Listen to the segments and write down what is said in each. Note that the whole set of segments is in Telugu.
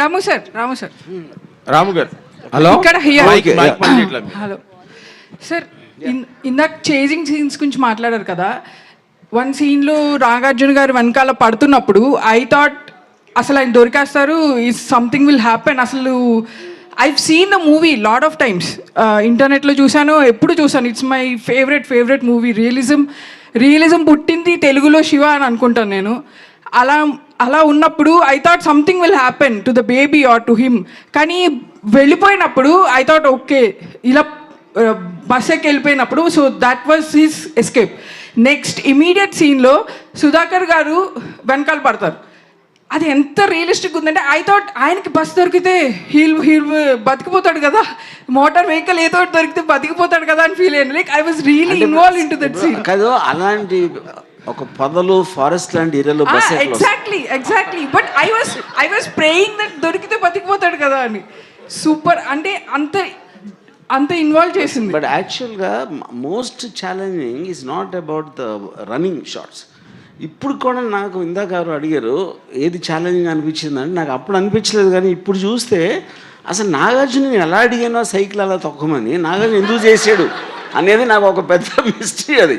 రాము సార్ రాము సార్. రాము గారు. హలో? ఇక్కడ here. మైక్ మైక్ పనిచేయట్లేదు. హలో. సార్ ఇన్- ఇందాక చేజింగ్ సీన్స్ గురించి మాట్లాడారు కదా. వన్ సీన్లో నాగార్జున గారు వెనకాల పడుతున్నప్పుడు ఐ థాట్ అసలు ఆయన దొరికేస్తారు ఈ సంథింగ్ విల్ హ్యాపెన్ అసలు I seen the movie lot of times ఇంటర్నెట్లో చూశాను ఎప్పుడు చూశాను. It's my favourite favourite movie realism realism పుట్టింది తెలుగులో శివ అని అనుకుంటాను నేను. అలా అలా ఉన్నప్పుడు I thought something will happen to the baby or to him కానీ వెళ్ళిపోయినప్పుడు ఐ థాట్ ఓకే ఇలా బస్ ఎక్కి వెళ్ళిపోయినప్పుడు so that was his escape next immediate సీన్లో సుధాకర్ గారు వెనకాల పడతారు. అది ఎంత రియలిస్టిక్ ఉందంటే ఐ థాట్ ఆయనకి బస్ దొరికితే హీల్ హీల్ బతికిపోతాడు కదా. మోటార్ వెహికల్ ఏదో దొరికితే బతికిపోతాడు కదా అని ఫీల్ అయ్యాను like I was really involve in to that scene కాదు అలాంటి ఒక పొదలు ఫారెస్ట్ లాంటి ఏరియాలో bus? Exactly exactly but I was I was praying that దొరికితే బతికిపోతాడు కదా అని. సూపర్ అంటే అంత అంత ఇన్వాల్వ్ చేసింది. బట్ యాక్చువల్గా most challenging is not about the running shorts ఇప్పుడు కూడా నాకు ఇందాక ఎవరు అడిగారు ఏది ఛాలెంజింగ్ అనిపించిందంటే నాకు అప్పుడు అనిపించలేదు కానీ ఇప్పుడు చూస్తే అసలు నాగార్జున నేను ఎలా అడిగానో సైకిల్ అలా తొక్కమని నాగార్జున ఎందుకు చేసాడు అనేది నాకు ఒక పెద్ద మిస్టరీ అది.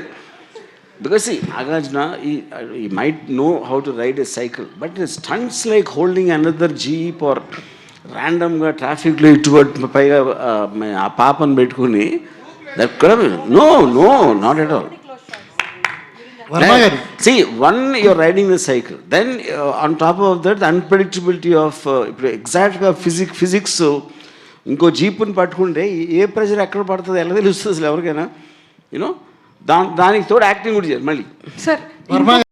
బికాస్ నాగార్జున ఈ ఈ might know how to ride a cycle but stunts like holding another jeep or ర్యాండమ్గా ట్రాఫిక్లో ఇటువంటి పైగా ఆ, పాపను పెట్టుకుని దట్ కూడా no no not at all see one your riding the cycle then on top of that the unpredictability of ఇప్పుడు ఎగ్జాక్ట్గా ఫిజిక్ ఫిజిక్స్ ఇంకో జీపుని పట్టుకుంటే ఏ ప్రెషర్ ఎక్కడ పడుతుంది ఎలా తెలుస్తుంది అసలు ఎవరికైనా? యూనో దానికి తోడు యాక్టింగ్ కూడా చేయాలి మళ్ళీ. సార్ వర్మ